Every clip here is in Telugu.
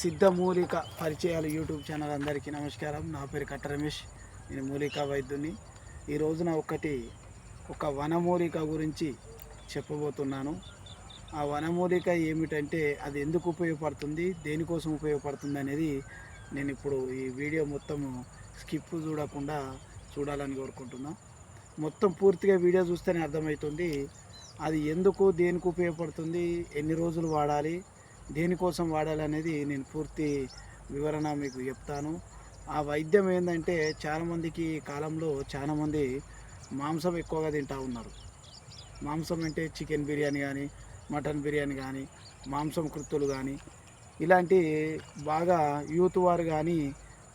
సిద్ధమూలిక పరిచయాలు యూట్యూబ్ ఛానల్ అందరికీ నమస్కారం. నా పేరు కట్ట రమేష్. నేను మూలిక వైద్యుని. ఈ రోజున ఒకటి ఒక వనమూలిక గురించి చెప్పబోతున్నాను. ఆ వనమూలిక ఏమిటంటే అది ఎందుకు ఉపయోగపడుతుంది దేనికోసం ఉపయోగపడుతుంది అనేది నేను ఇప్పుడు ఈ వీడియో మొత్తం స్కిప్ చూడకుండా చూడాలని కోరుకుంటున్నా. మొత్తం పూర్తిగా వీడియో చూస్తేనే అర్థమవుతుంది అది ఎందుకు దేనికి ఉపయోగపడుతుంది ఎన్ని రోజులు వాడాలి దేనికోసం వాడాలనేది నేను పూర్తి వివరణ మీకు చెప్తాను. ఆ వైద్యం ఏంటంటే చాలామందికి ఈ కాలంలో చాలామంది మాంసం ఎక్కువగా తింటూ ఉన్నారు. మాంసం అంటే చికెన్ బిర్యానీ కానీ మటన్ బిర్యానీ కానీ మాంసం కృత్తులు కానీ ఇలాంటి బాగా యూత్ వారు కానీ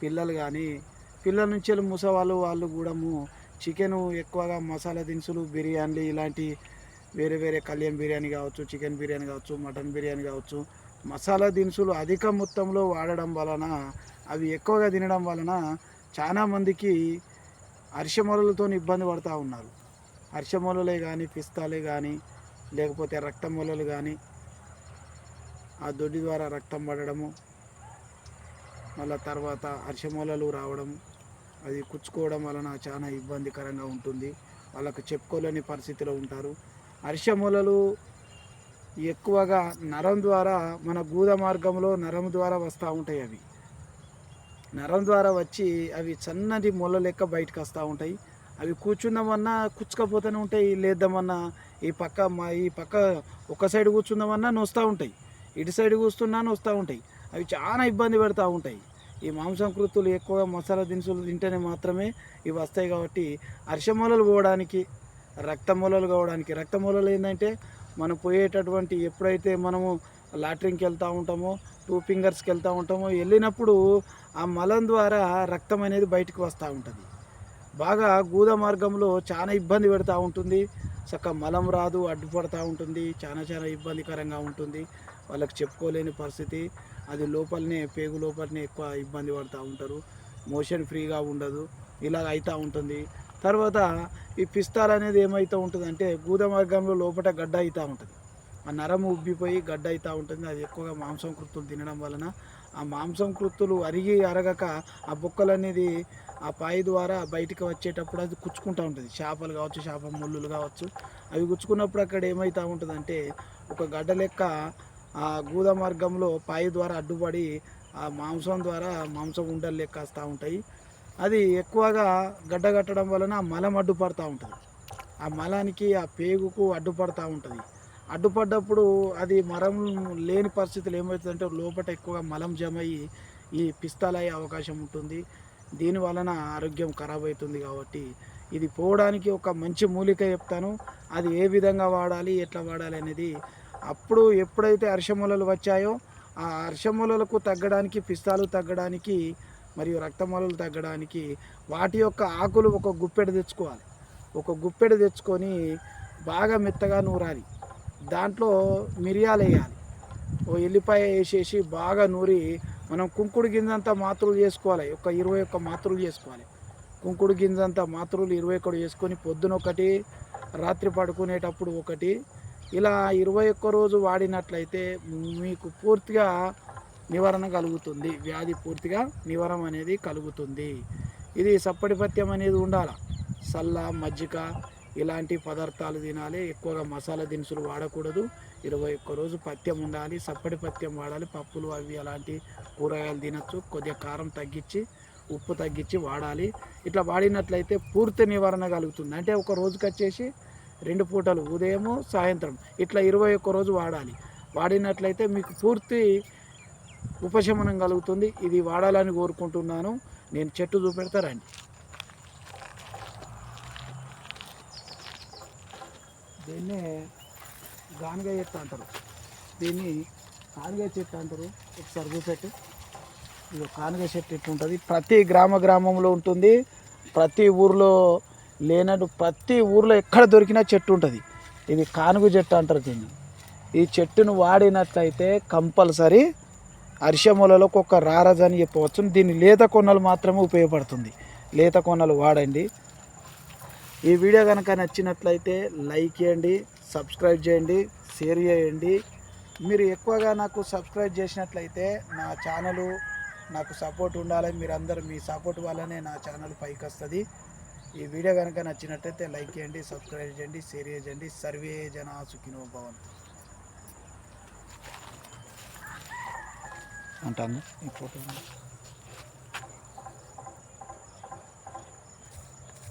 పిల్లలు కానీ పిల్లల నుంచి ముసవాళ్ళు వాళ్ళు కూడా చికెన్ ఎక్కువగా మసాలా దినుసులు బిర్యానీలు ఇలాంటి వేరే వేరే కళ్యాణ్ బిర్యానీ కావచ్చు చికెన్ బిర్యానీ కావచ్చు మటన్ బిర్యానీ కావచ్చు మసాలా దినుసులు అధిక మొత్తంలో వాడడం వలన అవి ఎక్కువగా తినడం వలన చాలా మందికి ఇబ్బంది పడుతూ ఉన్నారు. అరిసెమొలలే కానీ పిస్తాలే కానీ లేకపోతే రక్తం మొలలు కానీ ఆ దొడ్డి ద్వారా రక్తం పడడము మళ్ళా తర్వాత అరిసెమొలలు రావడం అది కుచ్చుకోవడం వలన చాలా ఇబ్బందికరంగా ఉంటుంది. వాళ్ళకు చెప్పుకోలేని పరిస్థితిలో ఉంటారు. అరిసెమొలలు ఎక్కువగా నరం ద్వారా మన గూద మార్గంలో నరం ద్వారా వస్తూ ఉంటాయి అవి. నరం ద్వారా వచ్చి అవి సన్నటి మొల లెక్క బయటకు వస్తూ ఉంటాయి. అవి కూర్చుందామన్నా కుచ్చుకపోతూనే ఉంటాయి లేద్దామన్నా ఈ పక్క మా ఈ పక్క ఒక సైడ్ కూర్చుందామన్నా నొస్తూ ఉంటాయి. ఇటు సైడ్ కూర్చున్నా నొస్తూ ఉంటాయి. అవి చాలా ఇబ్బంది పెడతా ఉంటాయి. ఈ మాంసం కృతులు ఎక్కువగా మసాలా దినుసులు తింటేనే మాత్రమే ఇవి వస్తాయి కాబట్టి అర్షమూలలు పోవడానికి రక్తమూలలు కావడానికి రక్తమూలలు ఏంటంటే మనం పోయేటటువంటి ఎప్పుడైతే మనము లాట్రిన్కి వెళ్తూ ఉంటామో టూ ఫింగర్స్కి వెళ్తూ ఉంటామో వెళ్ళినప్పుడు ఆ మలం ద్వారా రక్తం అనేది బయటకు వస్తూ ఉంటుంది. బాగా గూద మార్గంలో చాలా ఇబ్బంది పెడతా ఉంటుంది. చక్క మలం రాదు అడ్డుపడతా ఉంటుంది. చాలా చాలా ఇబ్బందికరంగా ఉంటుంది. వాళ్ళకి చెప్పుకోలేని పరిస్థితి. అది లోపలనే పేగు లోపలనే ఎక్కువ ఇబ్బంది పడుతూ ఉంటారు. మోషన్ ఫ్రీగా ఉండదు. ఇలా అవుతూ ఉంటుంది. తర్వాత ఈ పిస్తాల్ అనేది ఏమవుతూ ఉంటుంది అంటే గూద మార్గంలో లోపల గడ్డ అవుతూ ఉంటుంది. ఆ నరం ఉబ్బిపోయి గడ్డ అవుతూ ఉంటుంది. అది ఎక్కువగా మాంసం కృత్తులు తినడం వలన ఆ మాంసం కృత్తులు అరిగి అరగక ఆ బొక్కలు అనేది ఆ పాయి ద్వారా బయటికి వచ్చేటప్పుడు అది కుచ్చుకుంటూ ఉంటుంది. చేపలు కావచ్చు చేప ముళ్ళులు కావచ్చు. అవి గుచ్చుకున్నప్పుడు అక్కడ ఏమవుతూ ఉంటుందంటే ఒక గడ్డ లెక్క ఆ గూద మార్గంలో పాయి ద్వారా అడ్డుపడి ఆ మాంసం ద్వారా మాంసం ఉండలు లెక్క వస్తూ ఉంటాయి. అది ఎక్కువగా గడ్డ కట్టడం వలన మలం అడ్డుపడుతూ ఉంటుంది. ఆ మలానికి ఆ పేగుకు అడ్డుపడుతూ ఉంటుంది. అడ్డుపడ్డప్పుడు అది మరం లేని పరిస్థితులు ఏమవుతుందంటే లోపల ఎక్కువగా మలం జమ అయ్యి ఈ పిస్తాలయ్యే అవకాశం ఉంటుంది. దీని వలన ఆరోగ్యం ఖరాబ్ అవుతుంది కాబట్టి ఇది పోవడానికి ఒక మంచి మూలిక చెప్తాను. అది ఏ విధంగా వాడాలి ఎట్లా వాడాలి అనేది అప్పుడు ఎప్పుడైతే అర్షమూలలు వచ్చాయో ఆ అర్షమూలలకు తగ్గడానికి పిస్తాలు తగ్గడానికి మరియు రక్తమూలలు తగ్గడానికి వాటి యొక్క ఆకులు ఒక గుప్పెడు తెచ్చుకోవాలి. ఒక గుప్పెడు తెచ్చుకొని బాగా మెత్తగా నూరాలి. దాంట్లో మిరియాలు వేయాలి. ఓ ఎల్లిపాయ వేసేసి బాగా నూరి మనం కుంకుడు గింజంతా మాత్రలు చేసుకోవాలి. ఒక ఇరవై ఒక్క మాత్రలు చేసుకోవాలి. కుంకుడు గింజంతా మాత్రలు ఇరవై ఒకటి చేసుకొని పొద్దున ఒకటి రాత్రి పడుకునేటప్పుడు ఒకటి. ఇలా ఇరవై ఒక్క రోజు వాడినట్లయితే మీకు పూర్తిగా నివారణ కలుగుతుంది. వ్యాధి పూర్తిగా నివారణ అనేది కలుగుతుంది. ఇది సప్పటిపత్యం అనేది ఉండాలి. సల్ల మజ్జిగ ఇలాంటి పదార్థాలు తినాలి. ఎక్కువగా మసాలా దినుసులు వాడకూడదు. ఇరవై ఒక్క రోజు పత్యం ఉండాలి. సప్పటి పత్యం వాడాలి. పప్పులు అవి అలాంటి కూరగాయలు తినచ్చు. కొద్దిగా కారం తగ్గించి ఉప్పు తగ్గించి వాడాలి. ఇట్లా వాడినట్లయితే పూర్తి నివారణ కలుగుతుంది. అంటే ఒక రోజుకి వచ్చేసి రెండు పూటలు ఉదయము సాయంత్రం. ఇట్లా ఇరవై ఒక్క రోజు వాడాలి. వాడినట్లయితే మీకు పూర్తి ఉపశమనం కలుగుతుంది. ఇది వాడాలని కోరుకుంటున్నాను. నేను చెట్టు చూపెడతా రండి. దీన్నే గానుగ చెట్టు అంటారు. దీన్ని కానుగ చెట్టు అంటారు. ఒకసారి చూపెట్టు. ఇది కానుగ చెట్టు ఇట్లా ఉంటుంది ప్రతి గ్రామ గ్రామంలో ఉంటుంది. ప్రతి ఊర్లో లేనట్టు ప్రతి ఊర్లో ఎక్కడ దొరికినా చెట్టు ఉంటుంది. ఇది కానుగ చెట్టు అంటారు దీన్ని. ఈ చెట్టును వాడినట్లయితే కంపల్సరీ అరిషములలోకి ఒక రారాజు అని చెప్పవచ్చు. దీన్ని లేత కొన్నలు మాత్రమే ఉపయోగపడుతుంది. లేత కొన్నలు వాడండి. ఈ వీడియో కనుక నచ్చినట్లయితే లైక్ చేయండి సబ్స్క్రైబ్ చేయండి షేర్ చేయండి. మీరు ఎక్కువగా నాకు సబ్స్క్రైబ్ చేసినట్లయితే నా ఛానలు నాకు సపోర్ట్ ఉండాలి. మీరందరూ మీ సపోర్ట్ వల్లనే నా ఛానల్ పైకి వస్తుంది ఈ వీడియో కనుక నచ్చినట్లయితే లైక్ చేయండి సబ్స్క్రైబ్ చేయండి షేర్ చేయండి. సర్వే జన సుఖినో భవంతు. అంటాను. ఈ ఫోటో